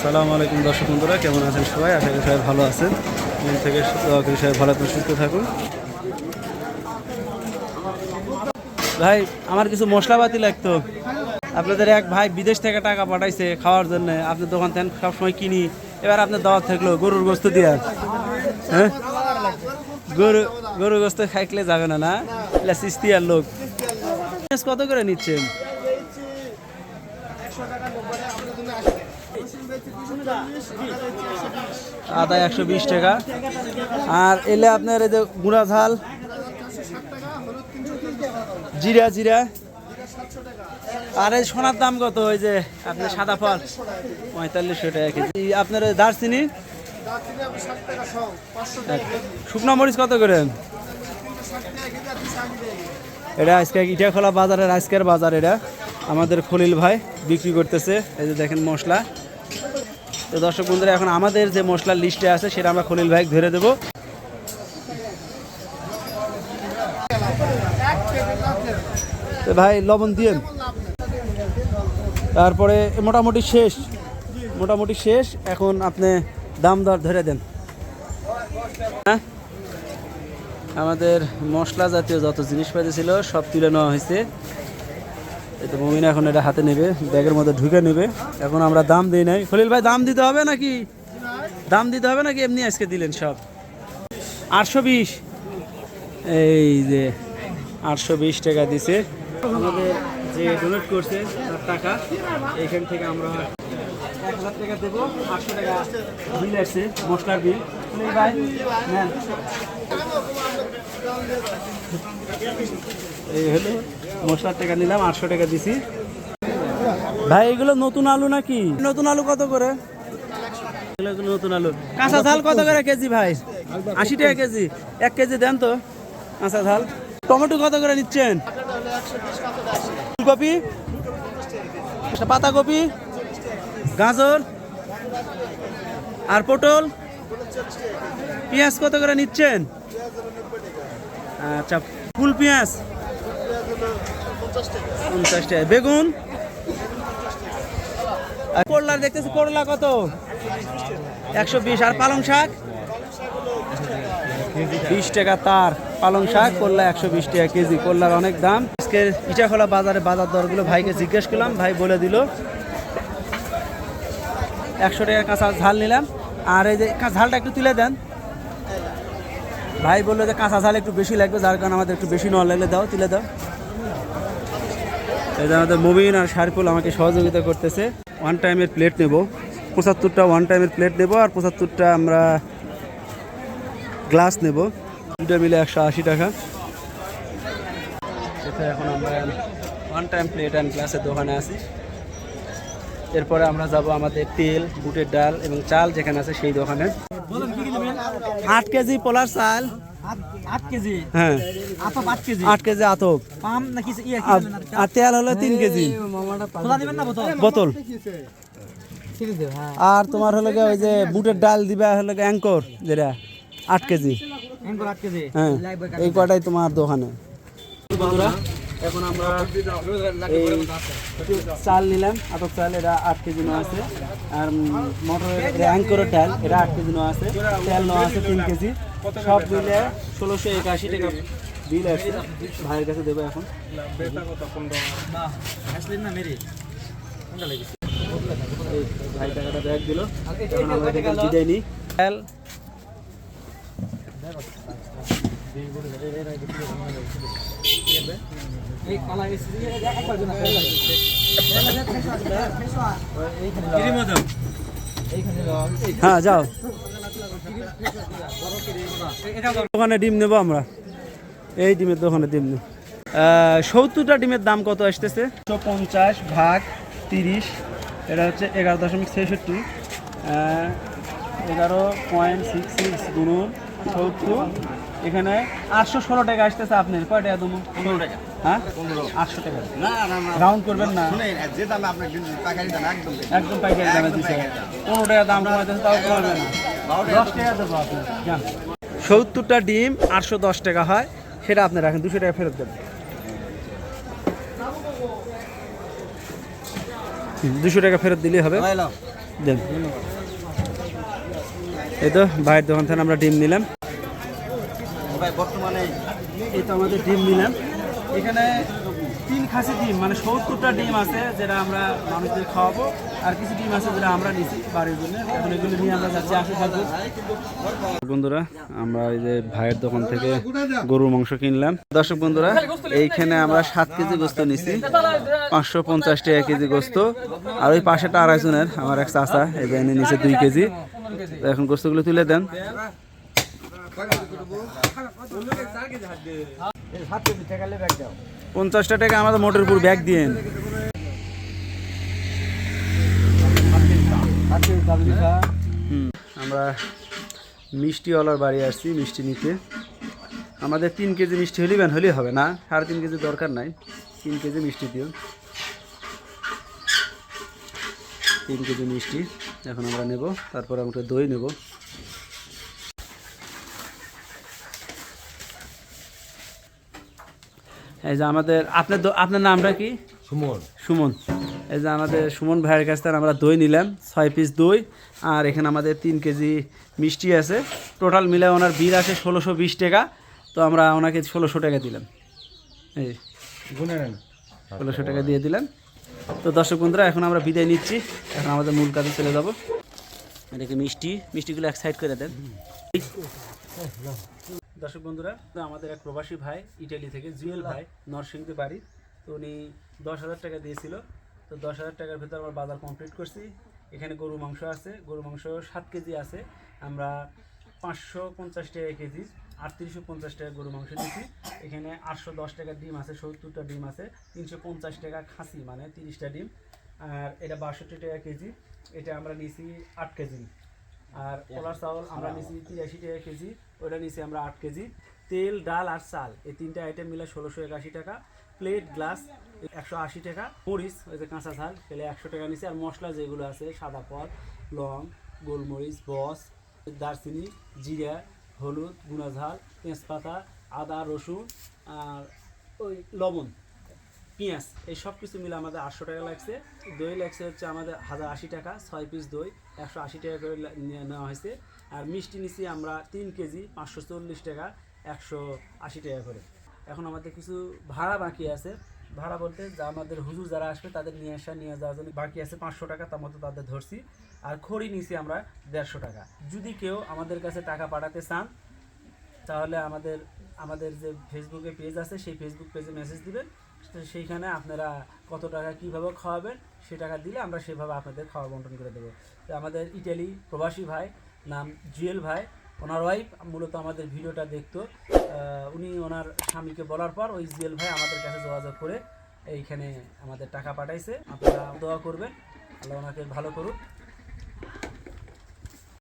আসসালামু আলাইকুম দর্শক বন্ধুরা, কেমন আছেন সবাই? আশা করি সবাই ভালো আছেন। মন থেকে সবাই ভালো থাকুন, সুস্থ থাকুন। ভাই, আমার কিছু মশলাপাতি লাগতো। আপনাদের এক ভাই বিদেশ থেকে টাকা পাঠাইছে খাওয়ার জন্য। আপনার দোকান থেকে সবসময় কিনি। এবার আপনার দাওয়াত থাকল গরুর গোস্ত দিয়ে। হ্যাঁ? গরু গরু গোস্ত খাইলে যাবে না না? সিস্তিয়ার লোক। কত করে নিচ্ছেন? আদা একশো বিশ টাকা। আর এলে আপনার এই যে গুঁড়া ঝাল, জিরা জিরা। আর এই সোনার দাম কত? ওই যে আপনার সাদা ফল, পঁয়তাল্লিশশো টাকা কেজি। আপনার দারচিনি? শুকনো মরিচ কত করে? এটা আজকে ইটাখোলা বাজারের আজকের বাজার এটা। আমাদের খলিল ভাই বিক্রি করতেছে। এই যে দেখেন মশলা। তো দর্শক বন্ধুরা, এখন আমাদের যে মশলার লিস্টে আছে, সেটা আমরা খলিল ভাই ধরে দেবো। ভাই, লবণ দিয়েন তারপরে মোটামুটি শেষ। মোটামুটি শেষ। এখন আপনি দাম দর ধরে দেন। হ্যাঁ? আমাদের মশলা জাতীয় যত জিনিসপাতি ছিল সব তুলে নেওয়া হয়েছে। এই তো মমিন এখন এটা হাতে নেবে, ব্যাগের মধ্যে ঢুকে নেবে। এখন আমরা দাম দিই নাই। খলিল ভাই, দাম দিতে হবে নাকি? দাম দিতে হবে নাকি? এমনি আজকে দিলেন সব। আটশো বিশ। এই যে আটশো বিশ টাকা দিছে। আমাদের যে ডোনেট করছে তার টাকা, এইখান থেকে আমরা এক হাজার টাকা দেবো। আটশো টাকা বিল আসছে, মশলার বিল এই হলো মশলার টাকা নিলাম আটশো টাকা দিছি। ভাই এগুলো নতুন আলু নাকি? নতুন আলু কত করে? নতুন আলু। কাঁচা ঝাল কত করে কেজি ভাই? আশি টাকা কেজি। এক কেজি দেন তো কাঁচা ঝাল। টমেটো কত করে নিচ্ছেন? ফুলকপি পাতাকপি গাজর আর পটল। পেঁয়াজ কত করে নিচ্ছেন? আচ্ছা ফুল পেঁয়াজ? পঞ্চাশ টাকা। বেগুন? করলা দেখতেছি করলা কত? একশো বিশ। আর পালং শাক? বিশ টাকা তার। পালং শাক, করলা একশো বিশ টাকা কেজি। করলার অনেক দাম। আজকে ইটাখোলা বাজারে বাজার দরগুলো ভাইকে জিজ্ঞেস করলাম। ভাই বলে দিল। একশো টাকা কাঁচা ঝাল নিলাম। আর এই যে ঝালটা একটু তুলে দেন। ভাই বলল যে কাঁচা ঝাল একটু বেশি লাগবে, যার কারণে আমাদের একটু বেশি নেওয়া লাগলে দাও, তুলে দাও। এই যে আমাদের মুবিন আর শারফুল আমাকে সহযোগিতা করতেছে। ওয়ান টাইমের প্লেট নেব। পঁচাত্তরটা ওয়ান টাইমের প্লেট নেব আর পঁচাত্তরটা আমরা গ্লাস নেব। দুটো মিলে একশো আশি টাকা। এখন আমরা ওয়ান টাইম প্লেট অ্যান্ড গ্লাসের দোকানে আছি। এরপরে আমরা যাব আমাদের তেল বুটের ডাল এবং চাল যেখানে আছে সেই দোকানে। আট কেজি পোলার চাল। আট কেজি? হ্যাঁ। আট কেজি? আট আতপ। পাম নাকি ইয়ে কি আর- তেল হলো তিন কেজি। খোলা দিবেন না বোতল? হ্যাঁ। আর তোমার হলো ওই যে বুটের ডাল দিবা হলো অ্যাঙ্কর যেটা আট কেজি। এঙ্গুর আট কেজি? হ্যাঁ এই কটাই তোমার দোকানে। বন্ধুরা এখন আমরা চাল নিলাম আটক চাল, এটা আট কেজি নেওয়া আছে। আর মটরের অ্যাঙ্করের ডাল এটা আট কেজি নেওয়া আছে। তেল নেওয়া আছে তিন কেজি। সব মিলে ষোলোশো একাশি টাকা বিল আছে। ভাইয়ের কাছে দেবো এখন। ভাই টাকাটা ব্যাগ দিল। নিই গেছে একবার জন এইখানে লও। হ্যাঁ যাও। দোকানে ডিম নেব আমরা। এই ডিমের দোকানে ডিম নেব। সত্তরটা ডিমের দাম কত আসতেছে? একশো পঞ্চাশ ভাগ তিরিশ এটা হচ্ছে এগারো দশমিক ছেষট্টি এগারো পয়েন্ট সিক্স সিক্স গুণন সত্তর এখানে আটশো ষোলো টাকা আসতেছে আপনার। কয় টাকা দেবো পনেরো টাকা। হ্যাঁ? আটশো টাকা। না না না রাউন্ড করবেন না। যে দামে আপনার পাইকারি দাম একদম বেশি। একদম পাইকারি দামে দিচ্ছে। পনেরো টাকা দাম কমাইতেছে তাও কমাবে না। দশ টাকা দেবো আপনার যান। সত্তরটা ডিম আটশো দশ টাকা হয়। সেটা আপনি রাখেন দুশো টাকা ফেরত দেবেন। দুশো টাকা ফেরত দিলেই হবে। দেন। এই তো ভাইয়ের দোকান থেকে আমরা ডিম নিলাম। এই তো আমাদের ডিম নিলাম। এখানে তিন খাসি ডিম মানে সত্তরটা ডিম আছে যেটা আমরা মানুষদের খাওয়াবো, আর কিছু ডিম আছে যেটা আমরা নিছি বাড়ির জন্য। এখন এগুলো নিয়ে আমরা যাচ্ছি আসে থাকব বন্ধুরা, আমরা এই যে ভাইয়ের দোকান থেকে গরুর মাংস কিনলাম। দর্শক বন্ধুরা, এইখানে আমরা সাত কেজি গোস্ত নিছি, পাঁচশো পঞ্চাশ টাকা কেজি গোস্ত, আর ওই পাশেটা আড়াইজনের আমার এক চাচা, এই যে এনে নিচে দুই কেজি। এখন গোস্তগুলো তুলে দেন। পঞ্চাশটা টাকা আমাদের মোটর উপর ব্যাগ দিয়ে আমরা মিষ্টিওয়ালার বাড়ি আসছি মিষ্টি নিতে। আমাদের তিন কেজি মিষ্টি হলেই বেন হলেই হবে না। সাড়ে তিন কেজি দরকার নাই। তিন কেজি মিষ্টি দিও। তিন কেজি মিষ্টি। এখন আমরা নেব। তারপর আমরা দই নেব। এই যে আমাদের আপনার আপনার নামটা কি? সুমন। সুমন। এই যে আমাদের সুমন ভাইয়ের কাছ থেকে আমরা দই নিলাম ছয় পিস দই আর এখানে আমাদের তিন কেজি মিষ্টি আছে। টোটাল মিলে ওনার বিল আছে ষোলোশো বিশ টাকা তো আমরা ওনাকে ষোলোশো টাকা দিলাম। এই ষোলোশো টাকা দিয়ে দিলাম। তো দর্শক বন্ধুরা এখন আমরা বিদায় নিচ্ছি। এখন আমাদের মূল কাজে চলে যাব। এটাকে মিষ্টি মিষ্টিগুলো এক সাইড করে দেন। দর্শক বন্ধুরা আমাদের এক প্রবাসী ভাই ইটালি থেকে, জুয়েল ভাই, নরসিংদী বাড়ি। তো উনি দশ হাজার টাকা দিয়েছিল। তো দশ হাজার টাকার ভিতর আমরা বাজার কমপ্লিট করছি। এখানে গরু মাংস আছে। গরু মাংস সাত কেজি আছে। আমরা পাঁচশো পঞ্চাশ টাকা কেজি, আটত্রিশশো পঞ্চাশ টাকা গরু মাংস নিচ্ছি এখানে আটশো দশ টাকা ডিম আছে, সত্তরটা ডিম আছে, তিনশো পঞ্চাশ টাকা খাসি মানে তিরিশটা ডিম। আর এটা বাষট্টি টাকা কেজি। এটা আমরা নিয়েছি আট কেজি। আর কলার চাউল আমরা নিয়েছি তিরাশি টাকা কেজি ওটা নিয়েছি আমরা আট কেজি। তেল ডাল আর চাল এই তিনটা আইটেম মিলে ষোলোশো একাশি টাকা। প্লেট গ্লাস একশো আশি টাকা। মরিচ ওই যে কাঁচা ঝাল পেলে একশো টাকা নিয়েছি আর মশলা যেগুলো আছে সাদা পদ লং গোলমরিচ বস দারচিনি জিরা হলুদ গুঁড়া ঝাল তেজপাতা আদা রসুন আর ওই লবণ। পেঁয়াজ, এই সব কিছু মিলে আমাদের আটশো টাকা লাগছে। দই লাগছে হচ্ছে আমাদের হাজার আশি টাকা, ছয় পিস দই, একশো আশি টাকা করে নেওয়া হয়েছে। আর মিষ্টি নিচ্ছি আমরা তিন কেজি, পাঁচশো চল্লিশ টাকা, একশো আশি টাকা করে। এখন আমাদের কিছু ভাড়া বাকি আছে। ভাড়া বলতে যা আমাদের হুজুর যারা আসবে তাদের নিয়ে আসা নিয়ে যাওয়ার জন্য বাকি আছে পাঁচশো টাকা, তার মতো তাদের ধরছি। আর খড়ি নিছি আমরা দেড়শো টাকা। যদি কেউ আমাদের কাছে টাকা পাঠাতে চান, তাহলে আমাদের আমাদের যে ফেসবুকে পেজ আছে, সেই ফেসবুক পেজে মেসেজ দিবেন। সেইখানে আপনারা কত টাকা কীভাবে খাওয়াবেন, সে টাকা দিলে আমরা সেভাবে আপনাদের খাওয়া বন্টন করে দেবো। তো আমাদের ইটালি প্রবাসী ভাই নাম জুয়েল ভাই, ওনার ওয়াইফ মূলত আমাদের ভিডিওটা দেখতো। উনি ওনার স্বামীকে বলার পর ওই জুয়েল ভাই আমাদের কাছে যোগাযোগ করে এইখানে আমাদের টাকা পাঠাইছে। আপনারা দোয়া করবেন, আল্লাহ ওনাকে ভালো করুক।